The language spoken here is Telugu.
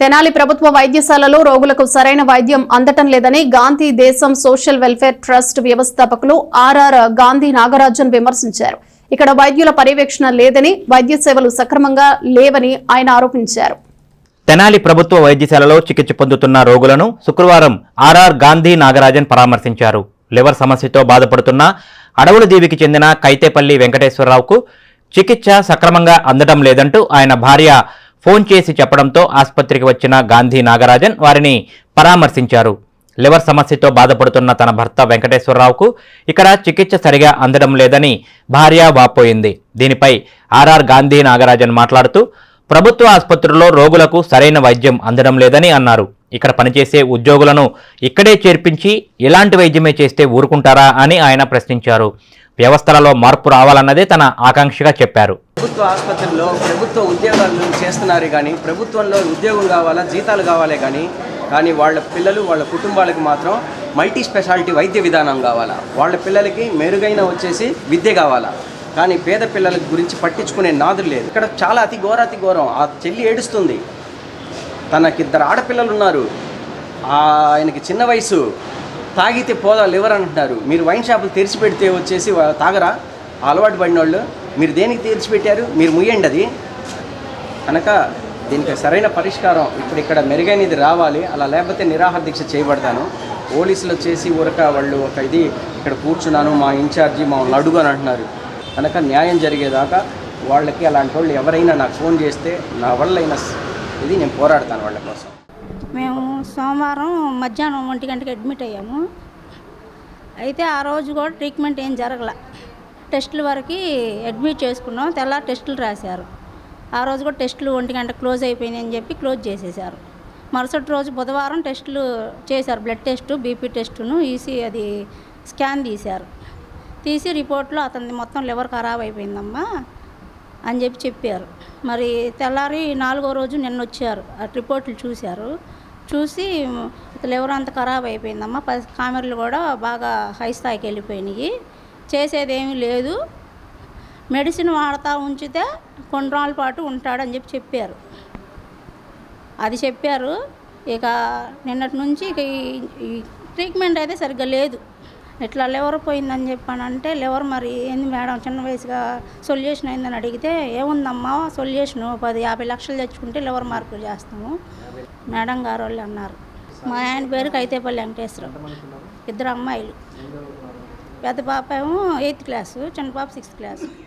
తెనాలి ప్రభుత్వ వైద్యశాలలో రోగులకు సరైన వైద్యం అందటం లేదని Gandhi Desam social welfare trust వ్యవస్థాపకులు ఆర్ఆర్ గాంధీ నాగరాజన్ విమర్శించారు. ఇక్కడ వైద్యుల పర్యవేక్షణ లేదని వైద్య సేవలు సక్రమంగా లేవని ఆయన ఆరోపించారు. తెనాలి ప్రభుత్వ వైద్యశాలలో చికిత్స పొందుతున్న రోగులను శుక్రవారం ఆర్ఆర్ గాంధీ నాగరాజన్ పరామర్శించారు. లివర్ సమస్యతో బాధపడుతున్న అడవుల దీవికి చెందిన కైతేపల్లి వెంకటేశ్వరరావుకు చికిత్స సక్రమంగా అందడం లేదంటూ ఆయన భార్య ఫోన్ చేసి చెప్పడంతో ఆసుపత్రికి వచ్చిన గాంధీ నాగరాజన్ వారిని పరామర్శించారు. లివర్ సమస్యతో బాధపడుతున్న తన భర్త వెంకటేశ్వరరావుకు ఇక్కడ చికిత్స సరిగా అందడం లేదని భార్య వాపోయింది. దీనిపై ఆర్ఆర్ గాంధీ నాగరాజన్ మాట్లాడుతూ ప్రభుత్వ ఆసుపత్రుల్లో రోగులకు సరైన వైద్యం అందడం లేదని అన్నారు. ఇక్కడ పనిచేసే ఉద్యోగులను ఇక్కడే చేర్పించి ఇలాంటి వైద్యమే చేస్తే ఊరుకుంటారా అని ఆయన ప్రశ్నించారు. వ్యవస్థలలో మార్పు రావాలన్నదే తన ఆకాంక్షగా చెప్పారు. ప్రభుత్వ ఆసుపత్రుల్లో ప్రభుత్వ ఉద్యోగాలు చేస్తున్నారు కానీ ప్రభుత్వంలో ఉద్యోగం కావాలా జీతాలు కావాలే కానీ కానీ వాళ్ళ పిల్లలు వాళ్ళ కుటుంబాలకు మాత్రం మల్టీ స్పెషాలిటీ వైద్య విధానం కావాలా? వాళ్ళ పిల్లలకి మెరుగైన వచ్చేసి విద్య కావాలా? కానీ పేద పిల్లల గురించి పట్టించుకునే నాదులు లేదు ఇక్కడ చాలా అతి ఘోరాతి ఘోరం. ఆ చెల్లి ఏడుస్తుంది. తనకిద్దరు ఆడపిల్లలు ఉన్నారు ఆ ఆయనకి చిన్న వయసు. తాగితే పోదా లివర్ అంటున్నారు. మీరు వైన్ షాపులు తెరిచి పెడితే వచ్చేసి తాగరా? అలవాటు పడిన వాళ్ళు మీరు దేనికి తెరిచి పెట్టారు మీరు ముయ్యండి అది. కనుక దీనికి సరైన పరిష్కారం ఇప్పుడు ఇక్కడ మెరుగైనది రావాలి. అలా లేకపోతే నిరాహార దీక్ష చేయబడతాను. పోలీసులు వచ్చేసి ఊరక వాళ్ళు ఒక ఇది ఇక్కడ కూర్చున్నాను మా ఇన్ఛార్జి మమ్మల్ని అడుగు అని అంటున్నారు. కనుక న్యాయం జరిగేదాకా వాళ్ళకి అలాంటి వాళ్ళు ఎవరైనా నాకు ఫోన్ చేస్తే నా వల్ల అయినా ఇది నేను పోరాడతాను వాళ్ళ కోసం. మేము సోమవారం మధ్యాహ్నం ఒంటి గంటకి అడ్మిట్ అయ్యాము. అయితే ఆ రోజు కూడా ట్రీట్మెంట్ ఏం జరగల. టెస్టుల వరకు అడ్మిట్ చేసుకున్నాం. తెల్ల టెస్టులు రాశారు. ఆ రోజు కూడా టెస్టులు ఒంటి గంట క్లోజ్ అయిపోయినాయని చెప్పి క్లోజ్ చేసేసారు. మరుసటి రోజు బుధవారం టెస్టులు చేశారు. బ్లడ్ టెస్ట్ బీపీ టెస్టును ఈసీ అది స్కాన్ తీశారు. తీసి రిపోర్ట్లో అతనిది మొత్తం లివర్ ఖరాబ్ అయిపోయిందమ్మా. అని చెప్పి చెప్పారు. మరి తెల్లారి నాలుగో రోజు నిన్న వచ్చారు. ఆ రిపోర్ట్లు చూశారు. చూసి ఇతను ఎవరు అంత ఖరాబ్ అయిపోయిందమ్మా. పది కామెర్లు కూడా బాగా హై స్థాయికి వెళ్ళిపోయినాయి. చేసేదేమీ లేదు. మెడిసిన్ వాడుతూ ఉంచితే కొన్ని రోజుల పాటు ఉంటాడని చెప్పి చెప్పారు. అది చెప్పారు. ఇక నిన్నటి నుంచి ఇక ఈ ట్రీట్మెంట్ అయితే సరిగ్గా లేదు. ఇట్లా లివర్ పోయిందని చెప్పానంటే లివర్ మరి ఏంది మేడం చిన్న వయసుగా సొల్యూషన్ అయిందని అడిగితే ఏముందమ్మా సొల్యూషన్ పది యాభై లక్షలు తెచ్చుకుంటే లివర్ మార్పులు చేస్తాము. మేడం గారు వాళ్ళు అన్నారు. మా ఆయన పేరు కైతేపల్లి వెంకటేశ్వరరావు. ఇద్దరు అమ్మాయిలు. పెద్ద పాప ఏమో ఎయిత్ క్లాసు చిన్న పాప సిక్స్త్ క్లాసు.